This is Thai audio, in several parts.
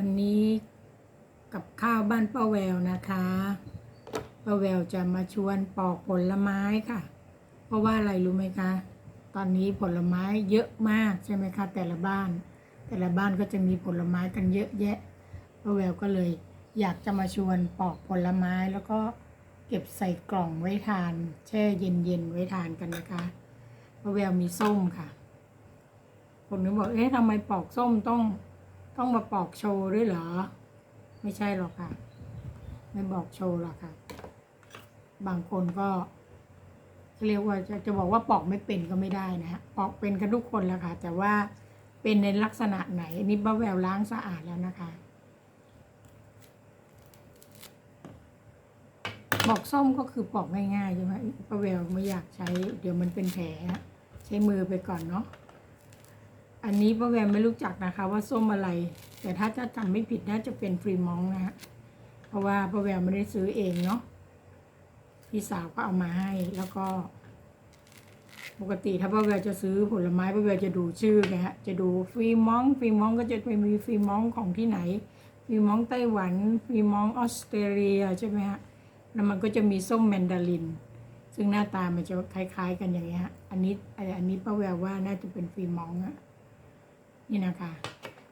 วันนี้กับข้าวบ้านป้าแววนะคะป้าแววจะมาชวนปอกผลไม้ค่ะ เพราะว่าอะไรรู้ไหมคะ ตอนนี้ผลไม้เยอะมากใช่ไหมคะ แต่ละบ้าน แต่ละบ้านก็จะมีผลไม้กันเยอะแยะป้าแววก็เลย อยากจะมาชวนปอกผลไม้แล้วก็เก็บใส่กล่องไว้ทาน แช่เย็นๆไว้ทานกันนะคะป้าแววมีส้มค่ะผมนึกบอกเอ๊ะทำไมปอกส้มต้อง ต้องมาปอกโชว์ด้วยเหรอ ไม่ใช่หรอกค่ะ ไม่บอกโชว์หรอกค่ะ บางคนก็เรียกว่าจะจะบอกว่าปอกไม่เป็นก็ไม่ได้นะฮะปอกเป็นกันทุกคนแล้วค่ะ แต่ว่าเป็นในลักษณะไหนอันนี่ป้าแววล้างสะอาดแล้วนะคะ ปอกส้มก็คือปอกง่ายๆใช่ไหมป้าแววไม่อยากใช้ เดี๋ยวมันเป็นแผลใช้มือไปก่อนเนาะ อันนี้ป้าแวมไม่รู้จักนะคะ ว่าส้มอะไร แต่ถ้าจะจำไม่ผิดน่าจะเป็นฟรีมองนะฮะเพราะว่าป้าแวมไม่ได้ซื้อเองเนาะพี่สาวก็เอามาให้แล้วก็ ปกติถ้าป้าแววจะซื้อผลไม้ป้าแววจะดูชื่อไงฮะจะดูฟรีมองฟรีมองก็จะไปมีฟรีมองของที่ไหนฟรีมองไต้หวันฟรีมองออสเตรเลียใช่ไหมฮะแล้วมันก็จะมีส้มแมนดาริน ซึ่งหน้าตามันจะคล้าย ๆ กันอย่างเงี้ยฮะอันนี้อันนี้ป้าแววว่าน่าจะเป็นฟรีมองอะ นี่นะคะ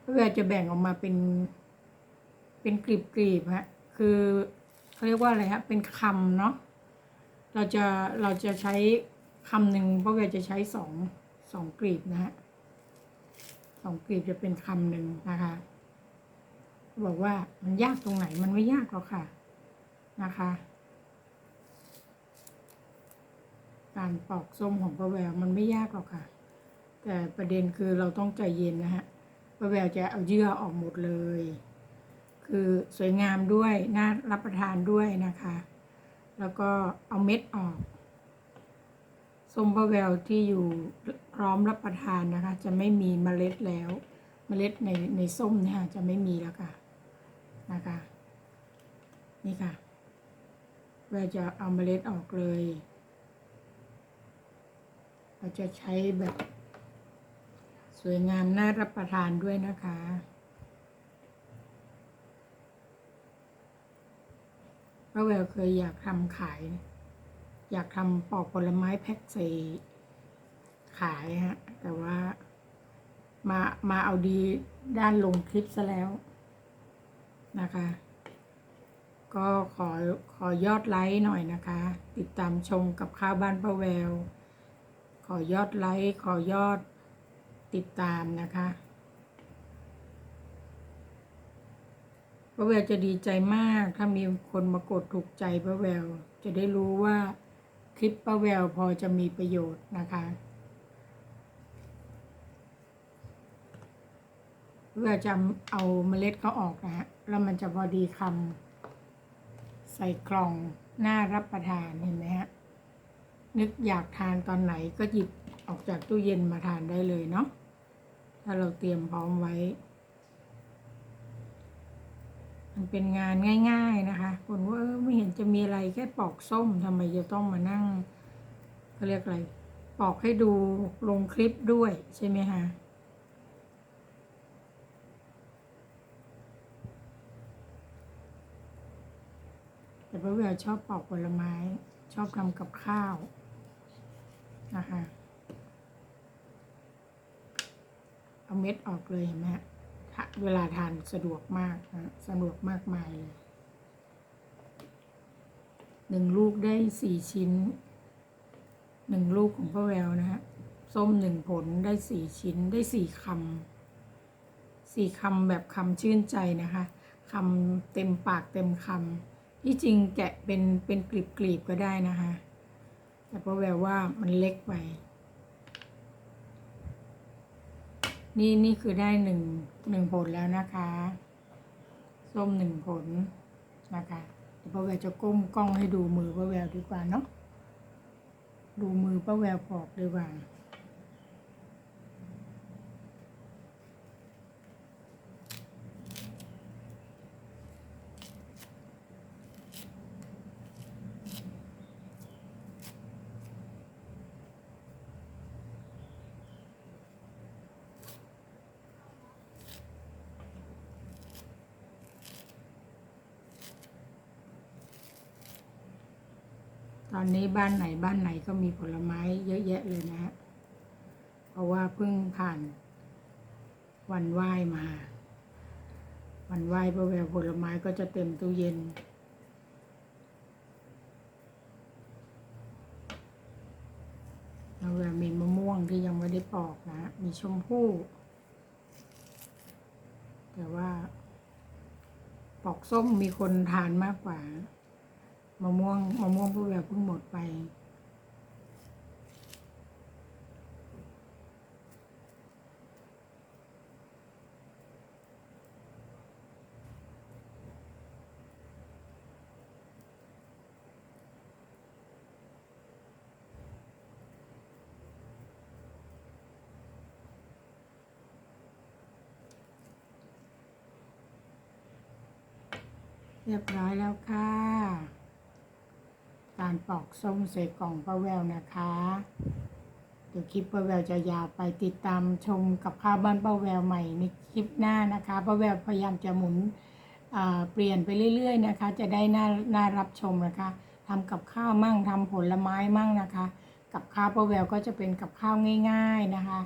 เพื่อจะแบ่งออกมาเป็นเป็นกลีบๆฮะคือเขาเรียกว่าอะไรฮะเป็นคำเนาะเราจะเราจะใช้คำหนึ่งเพราะเราจะใช้สองสองกลีบนะฮะสองกลีบจะเป็นคำหนึ่งนะคะ บอกว่ามันยากตรงไหนมันไม่ยากหรอกค่ะนะคะ การปอกส้มของป้าแววมันไม่ยากหรอกค่ะ แต่ประเด็นคือเราต้องใจเย็นนะฮะป้าแววจะเอาเยื่อออกหมดเลย คือสวยงามด้วย น่ารับประทานด้วยนะคะ แล้วก็เอาเม็ดออกส้มป้าแววที่อยู่พร้อมรับประทานนะคะ จะไม่มีเมล็ดแล้ว เมล็ดในในส้มเนี่ยจะไม่มีแล้วค่ะนะคะ นี่ค่ะแววจะเอาเมล็ดออกเลย เราจะใช้แบบ วยงามน่ารับประทานด้วยนะคะ ป้าแววเคยอยากทำขาย อยากทำปอกผลไม้แพ็คใส่ขายฮะ แต่ว่ามามาเอาดีด้านลงคลิปซะแล้วนะคะ ก็ขอขอยอดไลค์หน่อยนะคะ ติดตามชมกับข้าวบ้านป้าแวว ขอยอดไลค์ขอยอด ติดตามนะคะป้าแววจะดีใจมากถ้ามีคนมากดถูกใจป้าแวว จะได้รู้ว่าคลิปป้าแววพอจะมีประโยชน์นะคะป้าแววจะเอาเมล็ดเขาออกนะฮะแล้วมันจะพอดีคำใส่กล่องน่ารับประทานเห็นไหมฮะนึกอยากทานตอนไหนก็หยิบออกจากตู้เย็นมาทานได้เลยเนาะ ถ้าเราเตรียมพร้อมไว้ มันเป็นงานง่าย ๆนะคะคนว่าไม่เห็นจะมีอะไรแค่ปอกส้มทำไมจะต้องมานั่งเขาเรียกอะไร ปอกให้ดูลงคลิปด้วยใช่ไหมคะแต่ป้าแววชอบปอกผลไม้ ชอบทำกับข้าวนะคะ เอาเม็ดออกเลยเห็นไหมฮะเวลาทานสะดวกมากนะสะดวกมากมายเลยหนึ่งลูกได้สี่ชิ้นหนึ่งลูกของพ่อแววนะฮะส้มหนึ่งผลได้สี่ชิ้นได้สี่คำสี่คำแบบคำชื่นใจนะคะคำเต็มปากเต็มคำที่จริงแกะเป็นเป็นกลีบๆก็ได้นะคะแต่พ่อแววว่ามันเล็กไป นี่นี่คือได้หนึ่งหนึ่งผลแล้วนะคะส้มหนึ่งผลนะคะเดี๋ยวป้าแววจะก้มกล้องให้ดูมือป้าแววดีกว่าเนาะดูมือป้าแววปอกดีกว่า ตอนนี้บ้านไหนบ้านไหนก็มีผลไม้เยอะแยะเลยนะฮะ เพราะว่าเพิ่งผ่านวันไหว้มา วันไหว้พระแววผลไม้ก็จะเต็มตู้เย็นพระแววมีมะม่วงที่ยังไม่ได้ปอกนะ มีชมพู่ แต่ว่า ปอกส้มมีคนทานมากกว่า มะม่วงมะม่วงพวกเราเพิ่งหมดไป เรียบร้อยแล้วค่ะ การปอกส้มใส่กล่องป้าแววนะคะเดี๋ยวคลิปป้าแววจะยาวไปติดตามชมกับข้าวบ้านป้าแววใหม่ในคลิปหน้านะคะป้าแววพยายามจะหมุนเปลี่ยนไปเรื่อย ๆ นะคะ จะได้น่าน่ารับชมนะคะทำกับข้าวมั่งทำผลไม้มั่งนะคะ กับข้าวป้าแววก็จะเป็นกับข้าวง่าย ๆนะคะ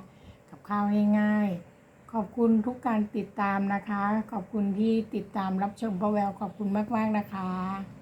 กับข้าวง่าย ๆขอบคุณทุกการติดตามนะคะ ขอบคุณที่ติดตามรับชมป้าแวว ขอบคุณมาก ๆ นะคะ